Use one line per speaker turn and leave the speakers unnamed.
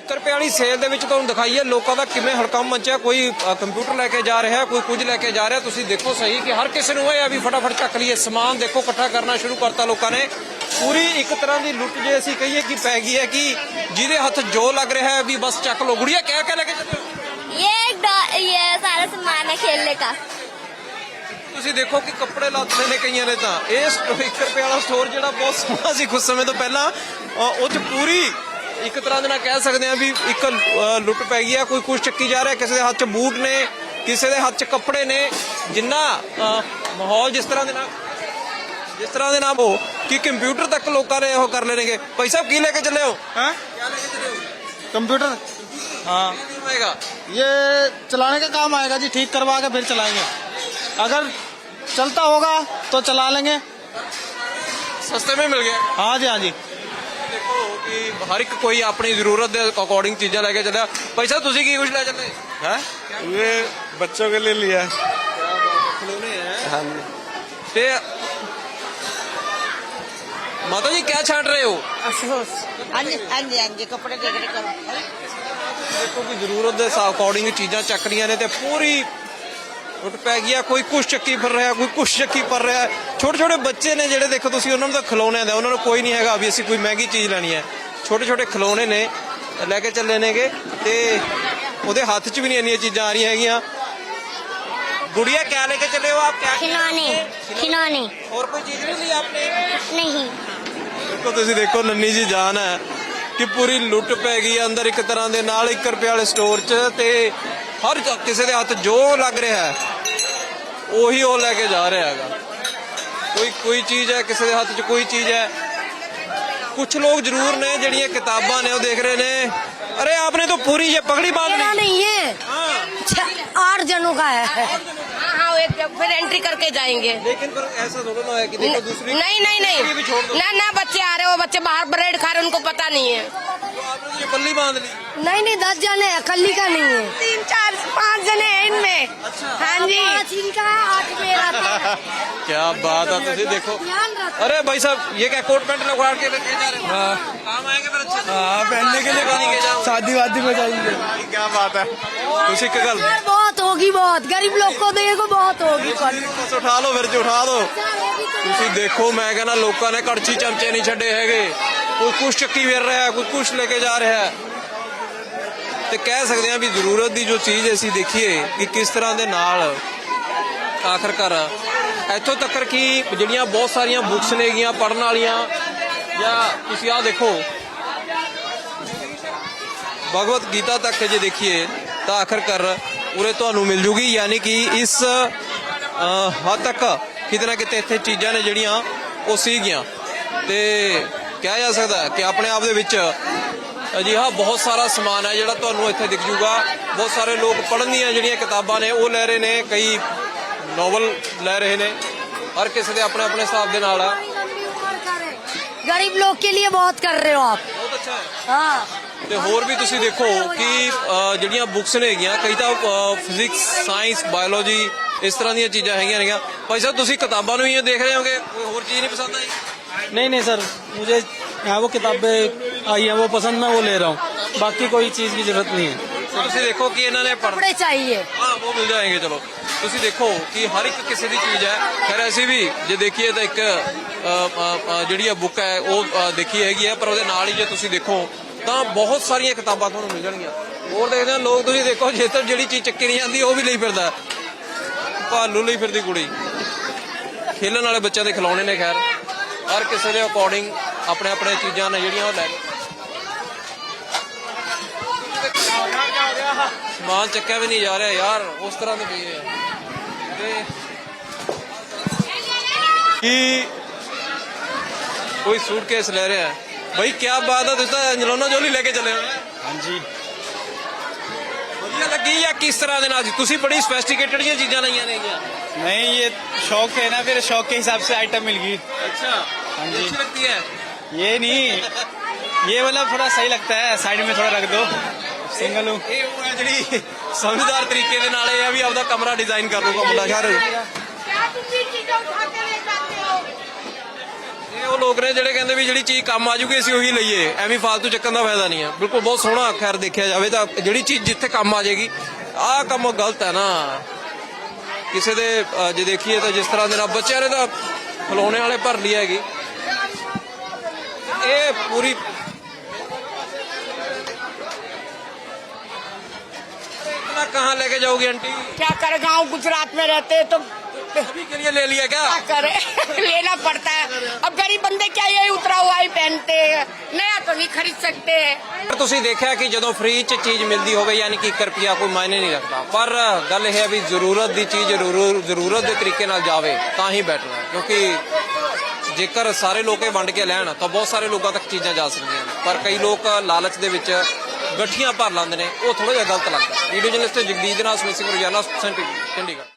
1 ਰੁਪਏ ਵਾਲੀ ਸੇਲ ਦੇ ਵਿੱਚ ਤੁਹਾਨੂੰ ਦਿਖਾਈਏ ਲੋਕਾਂ ਦਾ ਕਿਵੇਂ ਹੜਕੰਮ ਮਚਿਆ ਕੋਈ ਅ, ਕੰਪਿਊਟਰ ਲੈ ਕੇ ਜਾ ਰਿਹਾ ਕੋਈ ਕੁਝ ਲੈ ਕੇ ਜਾ ਰਿਹਾ ਤੁਸੀਂ ਦੇਖੋ ਸਹੀ ਕਿ ਹਰ ਕਿਸੇ ਨੂੰ ਇਹ ਆ ਵੀ ਫਟਾਫਟ ਚੱਕ ਲਈਏ ਸਮਾਨ ਦੇਖੋ ਇਕੱਠਾ ਕਰਨਾ ਸ਼ੁਰੂ ਕਰਤਾ ਲੋਕਾਂ ਨੇ ਪੂਰੀ ਇੱਕ ਤਰ੍ਹਾਂ ਦੀ ਲੁੱਟ ਜੇ ਅਸੀਂ ਕਹੀਏ ਕਿ ਪੈ ਗਈ ਹੈ ਕਿ ਜਿਹਦੇ ਹੱਥ ਜੋ ਲੱਗ ਰਿਹਾ ਹੈ ਵੀ ਬਸ ਚੱਕ ਲੋ ਗੁੜੀਆ ਕਹਿ ਕੇ ਲੈ ਕੇ ਚੱਲੋ
ये एक डॉ- ये सारा सामान है खेलने का
ਤੁਸੀਂ ਦੇਖੋ ਕਿ ਕੱਪੜੇ ਲੱਥਦੇ ਨੇ ਕਈਆਂ ਨੇ ਤਾਂ ਇਹ 1 ਰੁਪਏ ਵਾਲਾ ਸਟੋਰ ਜਿਹੜਾ ਬਹੁਤ ਸੋਹਣਾ ਸੀ ਕੁਝ ਸਮੇਂ ਤੋਂ ਪਹਿਲਾਂ ਅ, ਉਹ ਚ ਪੂਰੀ ਇੱਕ ਤਰ੍ਹਾਂ ਦੇ ਨਾਲ ਕਹਿ ਸਕਦੇ ਆ ਵੀ ਇੱਕ ਅ, ਲੁੱਟ ਪੈ ਗਈ ਆ ਕੋਈ ਕੁਝ ਚੱਕੀ ਜਾ ਰਿਹਾ ਕਿਸੇ ਦੇ ਹੱਥ 'ਚ ਬੂਟ ਨੇ ਕਿਸੇ ਦੇ ਹੱਥ 'ਚ ਕੱਪੜੇ ਨੇ ਜਿੰਨਾ ਅ, ਮਾਹੌਲ ਜਿਸ ਤਰ੍ਹਾਂ ਦੇ ਨਾਲ ਜਿਸ ਤਰ੍ਹਾਂ ਦੇ ਨਾਲ ਉਹ ਕਿ ਕੰਪਿਊਟਰ ਤੱਕ ਲੋਕਾਂ ਨੇ ਉਹ ਕਰ ਲੈਣਗੇ ਭਾਈ ਸਾਹਿਬ ਕੀ ਲੈ ਕੇ ਚੱਲੇ ਹੋ
हाँ?
ਕੀ ਲੈ ਕੇ ਚੱਲੇ ਹੋ
कंप्यूटर हाँ
ਕਿੰਨੇ ਦੂਰ ਹੋਏਗਾ
ये चलाने का काम आएगा जी ठीक करवा के फिर चलाएंगे अगर चलता होगा तो चला लेंगे
ਸਸਤੇ ਵਿੱਚ ਮਿਲ ਗਿਆ
हाँ जी हाँ जी
ਦੇਖੋ ਕਿ ਹਰ ਇੱਕ ਕੋਈ ਆਪਣੀ ਜ਼ਰੂਰਤ ਦੇ ਅਕੋਰਡਿੰਗ ਚੀਜ਼ਾਂ ਲੈ ਕੇ ਚੱਲਿਆ ਭਾਈ ਸਾਹਿਬ ਤੁਸੀਂ ਕੀ ਕੁਝ ਲੈ ਚੱਲੇ
है ये बच्चों के लिए लिया है
ਖਿਡੌਣੇ ਹੈ
हाँ
ਤੇ ਮਾਤਾ ਜੀ ਕਿਆ ਛਾਂਟ ਰਹੇ ਹੋ
अफसोस हाँ जी हाँ जी हाँ जी कपड़े देख रहे करो
ਦੇਖੋ ਕਿ ਜ਼ਰੂਰਤ ਦੇ ਅਕੋਰਡਿੰਗ ਚੀਜ਼ਾਂ ਚੱਕ ਰਹੀਆਂ ਨੇ ਤੇ ਪੂਰੀ ਉੱਟ ਪੈ ਗਿਆ ਕੋਈ ਕੁਛ ਚੱਕੀ ਫਿਰ ਰਿਹਾ ਕੋਈ ਕੁਛ ਚੱਕੀ ਪਰ ਰਿਹਾ ਛੋਟੇ ਛੋਟੇ ਬੱਚੇ ਨੇ ਜਿਹੜੇ ਦੇਖੋ ਤੁਸੀਂ ਉਹਨਾਂ ਨੂੰ ਤਾਂ ਖਿਲੌਣਿਆਂ ਦਾ ਉਹਨਾਂ ਨੂੰ ਕੋਈ ਨਹੀਂ ਹੈਗਾ ਵੀ ਅਸੀਂ ਕੋਈ ਮਹਿੰਗੀ ਚੀਜ਼ ਲੈਣੀ ਹੈ ਛੋਟੇ ਛੋਟੇ ਖਿਲੌਣੇ ਨੇ ਲੈ ਕੇ ਚੱਲੇ ਨੇਗੇ ਤੇ ਉਹਦੇ ਹੱਥ 'ਚ ਵੀ ਨਹੀਂ ਇੰਨੀਆਂ ਚੀਜ਼ਾਂ ਆ ਰਹੀਆਂ ਹੈਗੀਆਂ ਗੁੜੀਆ ਕਿਆ ਲੈ ਕੇ ਚੱਲੇ ਹੋ ਆਪ ਕਿਆ
खिलौने खिलौने
और कोई चीज नहीं ली आपने
नहीं
ਦੇਖੋ ਤੁਸੀਂ ਦੇਖੋ ਨੰਨੀ ਜੀ ਜਾਨ ਹੈ ਕਿ ਪੂਰੀ ਲੁੱਟ ਪੈ ਗਈ ਹੈ ਅੰਦਰ ਇੱਕ ਤਰ੍ਹਾਂ ਦੇ ਨਾਲ 1 ਰੁਪਏ ਵਾਲੇ ਸਟੋਰ 'ਚ ਤੇ ਹਰ ਜ- ਕਿਸੇ ਦੇ ਹੱਥ ਜੋ ਲੱਗ ਰਿਹਾ ਹੈ ਉਹੀ ਉਹ ਲੈ ਕੇ ਜਾ ਰਿਹਾ ਹੈਗਾ कोई कोई चीज़ है किसी के हाथ च कोई चीज़ है। कुछ लोग ज़रूर ने जड़ी किताबा ने देख रहे ने। अरे आपने तो पूरी ये पगड़ी
बाँध
ली।
नहीं हाँ।
है।
आठ जनों का हाँ, हाँ, है। फिर एंट्री करके जाएँगे।
लेकिन पर ऐसा थोड़ा ना है कि देखो दूसरी
नहीं नहीं नहीं। ना ना बच्चे आ बच्चे बाहर ब्रेड खा रहे हैं, उनको पता नहीं है
तो आपने ये पल्ली बांध ली
नहीं नहीं दस जने हैं कल्ली का नहीं है तीन चार पाँच जने हैं इनमें
अच्छा
हाँ जी पाँच इनका है आठ मेरा
क्या बात है तुझे देखो अरे भाई साहब ये क्या कोट पैंट लगवा के लेके जा रहे हो काम आएंगे फिर अच्छे
हाँ पहनने के
नहीं के जाओ
शादी वादी में जाएंगे
क्या बात है
ਤੁਸੀਂ ਇੱਕ ਗੱਲ
बहुत होगी बहुत गरीब लोग को देखो बहुत होगी
ਬਸ ਉਠਾ ਲਓ ਫਿਰ ਜੀ ਉਠਾ ਦਿਓ ਤੁਸੀਂ ਦੇਖੋ ਮੈਂ ਕਹਿੰਦਾ ਲੋਕਾਂ ਨੇ ਕੜਛੀ ਚਮਚੇ ਨਹੀਂ ਛੱਡੇ ਹੈਗੇ ਕੋਈ ਕੁਛ ਚੱਕੀ ਫਿਰ ਰਿਹਾ ਹੈ, ਕੋਈ ਕੁਛ ਲੈ ਕੇ ਜਾ ਰਿਹਾ। ਹੈ ਤੇ ਕਹਿ ਸਕਦੇ ਹਾਂ ਵੀ ਜ਼ਰੂਰਤ ਦੀ ਜੋ ਚੀਜ਼ ਅਸੀਂ ਦੇਖੀਏ ਕਿ ਕਿਸ ਤਰ੍ਹਾਂ ਦੇ ਨਾਲ ਆਖਰਕਾਰ ਇੱਥੋਂ ਤੱਕ ਕਿ ਜਿਹੜੀਆਂ ਬਹੁਤ ਸਾਰੀਆਂ ਬੁੱਕਸ ਨੇਗੀਆਂ ਪੜਨ ਵਾਲੀਆਂ ਜਾਂ ਤੁਸੀਂ ਆਹ ਦੇਖੋ। ਭਗਵਤ ਗੀਤਾ ਤੱਕ ਜੇ ਦੇਖੀਏ ਤਾਂ ਆਖਰਕਾਰ ਉਰੇ ਤੁਹਾਨੂੰ ਮਿਲ ਜੂਗੀ ਯਾਨੀ ਕਿ ਇਸ ਹੱਦ ਤੱਕ ਕਿਤੇ ਨਾ ਕਿਤੇ ਇੱਥੇ ਚੀਜ਼ਾਂ ਨੇ ਜਿਹੜੀਆਂ ਉਹ ਸੀਗੀਆਂ। ਤੇ ਕਿਹਾ ਜਾ ਸਕਦਾ ਕਿ ਆਪਣੇ ਆਪ ਦੇ ਵਿੱਚ ਅਜਿਹਾ ਬਹੁਤ ਸਾਰਾ ਸਮਾਨ ਹੈ ਜਿਹੜਾ ਤੁਹਾਨੂੰ ਇੱਥੇ ਦਿਖ ਜੂਗਾ। ਬਹੁਤ ਸਾਰੇ ਲੋਕ ਪੜ੍ਹਨ ਦੀਆਂ ਜਿਹੜੀਆਂ ਕਿਤਾਬਾਂ ਨੇ, ਉਹ ਲੈ ਰਹੇ ਨੇ, ਕਈ ਨੋਵਲ ਲੈ ਰਹੇ ਨੇ। ਹਰ ਕਿਸੇ ਦੇ ਆਪਣੇ ਆਪਣੇ ਹਿਸਾਬ ਦੇ ਨਾਲ ਆ।
गरीब लोग के लिए बहुत कर रहे हो आप
ਬਹੁਤ ਅੱਛਾ ਹੈ
हाँ
ਤੇ ਹੋਰ ਵੀ ਤੁਸੀਂ ਦੇਖੋ ਕਿ ਅ, ਜਿਹੜੀਆਂ ਬੁੱਕਸ ਨੇ ਹੈਗੀਆਂ ਕਈ ਤਾਂ ਫਿਜ਼ਿਕਸ ਸਾਇੰਸ ਬਾਇਓਲੋਜੀ ਇਸ ਤਰ੍ਹਾਂ ਦੀਆਂ ਚੀਜ਼ਾਂ ਹੈਗੀਆਂ ਨੇਗੀਆਂ ਭਾਈ ਸਾਹਿਬ ਤੁਸੀਂ ਕਿਤਾਬਾਂ ਨੂੰ ਹੀ ਦੇਖ ਰਹੇ ਹੋਗੇ ਕੋਈ ਹੋਰ ਚੀਜ਼ ਨਹੀਂ ਪਸੰਦ ਆਈ
नहीं नहीं सर मुझे यहाँ वो किताबें आई हैं वो पसंद मैं वो ले रहा हूँ बाकी कोई चीज़ की जरूरत नहीं है
ਤੁਸੀਂ ਦੇਖੋ ਕਿ ਇਹਨਾਂ ਨੇ ਪੜ੍ਹ
कपड़े चाहिए
ਹਾਂ ਉਹ ਮਿਲ ਜਾਣਗੇ ਚਲੋ ਤੁਸੀਂ ਦੇਖੋ ਕਿ ਹਰ ਇੱਕ ਕਿਸੇ ਦੀ ਚੀਜ਼ ਹੈ। ਖੈਰ, ਅਸੀਂ ਵੀ ਜੇ ਦੇਖੀਏ ਤਾਂ ਇੱਕ ਜਿਹੜੀ ਆ ਬੁੱਕ ਹੈ, ਉਹ ਦੇਖੀ ਹੈਗੀ ਹੈ, ਪਰ ਉਹਦੇ ਨਾਲ ਹੀ ਜੇ ਤੁਸੀਂ ਦੇਖੋ, ਤਾਂ ਬਹੁਤ ਸਾਰੀਆਂ ਕਿਤਾਬਾਂ ਤੁਹਾਨੂੰ ਮਿਲ ਜਾਣਗੀਆਂ ਹੋਰ ਦੇਖਦੇ ਹਾਂ, ਲੋਕ ਤੁਸੀਂ ਦੇਖੋ, ਜੇ ਤਾਂ ਜਿਹੜੀ ਚੀਜ਼ ਚੱਕੀ ਨਹੀਂ ਜਾਂਦੀ, ਉਹ ਵੀ ਲਈ ਫਿਰਦਾ। ਭਾਲੂ ਲਈ ਫਿਰਦੀ ਕੁੜੀ। ਖੇਲਣ ਵਾਲੇ ਬੱਚਿਆਂ ਦੇ ਖਿਲੌਣੇ ਨੇ, ਖੈਰ। ਹਰ ਕਿਸੇ ਦੇ ਅਕੋਰਡਿੰਗ ਆਪਣੇ ਆਪਣੇ ਚੀਜ਼ਾਂ ਨੇ ਜਿਹੜੀਆਂ ਉਹ ਲੈ ਲਓ। ਸਮਾਨ ਚੱਕਿਆ ਵੀ ਨਹੀਂ ਜਾ ਰਿਹਾ, ਯਾਰ। ਉਸ ਤਰ੍ਹਾਂ ਦੇ ਪਏ ਆ। ਤੇ ਕੀ ਕੋਈ ਸੂਟਕੇਸ ਲੈ ਰਿਹਾ ਹੈ ਭਾਈ ਕੀ ਬਾਤ ਹੈ ਤੁਸੀਂ ਤਾਂ ਅੰਜਲੋਨਾ ਜੋਲੀ ਲੈ ਕੇ ਚੱਲੇ ਹੋ
हाँ जी
ਵਧੀਆ ਲੱਗੀ ਜਾਂ ਕਿਸ ਤਰ੍ਹਾਂ ਦੇ ਨਾਲ ਸੀ? ਤੁਸੀਂ ਬੜੀ ਸਪੈਸਟੀਕੇਟਡ ਜੀਆਂ ਚੀਜ਼ਾਂ ਲਈਆਂ ਨੇਗੀਆਂ
नहीं ये शौक है ना फिर शौक के हिसाब से आइटम मिल गई
ਅੱਛਾ
हाँ
ये
जी।
अच्छी लगती है
ये नहीं ये वाला थोड़ा सही लगता है साइड में थोड़ा रख दो सिंगल हूँ
ਇਹ ਉਹ ਹੈ ਜਿਹੜੀ ਸਮਝਦਾਰ ਤਰੀਕੇ ਦੇ ਨਾਲ ਇਹ ਆ ਵੀ ਆਪਦਾ ਕਮਰਾ ਡਿਜ਼ਾਈਨ ਕਰ ਲੂਗਾ ਮੁੰਡਾ ਸ਼ਾਰ ਇਹ ਉਹ ਲੋਕ ਨੇ ਜਿਹੜੇ ਕਹਿੰਦੇ ਵੀ ਜਿਹੜੀ ਚੀਜ਼ ਕੰਮ ਆ ਜੂਗੀ ਅਸੀਂ ਉਹੀ ਲਈਏ ਐਵੇਂ ਫਾਲਤੂ ਚੱਕਣ ਦਾ ਫਾਇਦਾ ਨਹੀਂ ਹੈ ਬਿਲਕੁਲ ਬਹੁਤ ਸੋਹਣਾ ਖੈਰ ਦੇਖਿਆ ਜਾਵੇ ਤਾਂ ਜਿਹੜੀ ਚੀਜ਼ ਜਿੱਥੇ ਕੰਮ ਆ ਜਾਏਗੀ ਆਹ ਕੰਮ ਗਲਤ ਹੈ ਨਾ ਕਿਸੇ ਦੇ ਅਹ, ਜੇ ਦੇਖੀਏ ਤਾਂ ਜਿਸ ਤਰ੍ਹਾਂ ਦੇ ਨਾਲ ਬੱਚਿਆਂ ਨੇ ਤਾਂ ਖਿਲੌਣੇ ਵਾਲੇ ਭਰ ਲਈ ਹੈਗੀ ਇਹ ਪੂਰੀ कहाँ लेके जाओगी आंटी
क्या करे गांव गुजरात में रहते हैं तो
सभी के लिए ले लिया क्या
क्या करे लेना पड़ता है अब गरीब बंदे क्या यही उतरा हुआ ही पहनते हैं नया तो नहीं खरीद सकते
ਪਰ ਤੁਸੀਂ ਦੇਖਿਆ ਕਿ ਜਦੋਂ ਫ੍ਰੀ ਚ ਚੀਜ਼ ਮਿਲਦੀ ਹੋਵੇ ਯਾਨੀ ਕਿ 1 ਰੁਪਿਆ ਕੋਈ ਮਾਇਨੇ ਨਹੀਂ ਰੱਖਦਾ ਪਰ ਗੱਲ ਇਹ ਹੈ ਵੀ ਜ਼ਰੂਰਤ ਦੀ ਚੀਜ਼ ਜ਼ਰੂਰ ਜ਼ਰੂਰਤ ਦੇ ਤਰੀਕੇ ਨਾਲ ਜਾਵੇ ਤਾਂ ਹੀ ਬੈਟਰ ਹੈ ਕਿਉਂਕਿ ਜੇਕਰ ਸਾਰੇ ਲੋਕ ਇਹ ਵੰਡ ਕੇ ਲੈਣ ਤਾਂ ਬਹੁਤ ਸਾਰੇ ਲੋਕਾਂ ਤੱਕ ਚੀਜ਼ਾਂ ਜਾ ਸਕਦੀਆਂ ਨੇ ਪਰ ਕਈ ਲੋਕ ਲਾਲਚ ਦੇ ਵਿੱਚ ਗੱਠੀਆਂ ਭਰ ਲੈਂਦੇ ਨੇ। ਉਹ ਥੋੜਾ ਜਿਹਾ ਗਲਤ ਲੱਗਦਾ। ਵੀਡੀਓ ਜਰਨਲਿਸਟ ਜਗਦੀਸ਼ ਦੇ ਨਾਲ ਸਮਿਤ ਸਿੰਘ ਰੋਜ਼ਾਨਾ ਚੰਡੀਗੜ੍ਹ।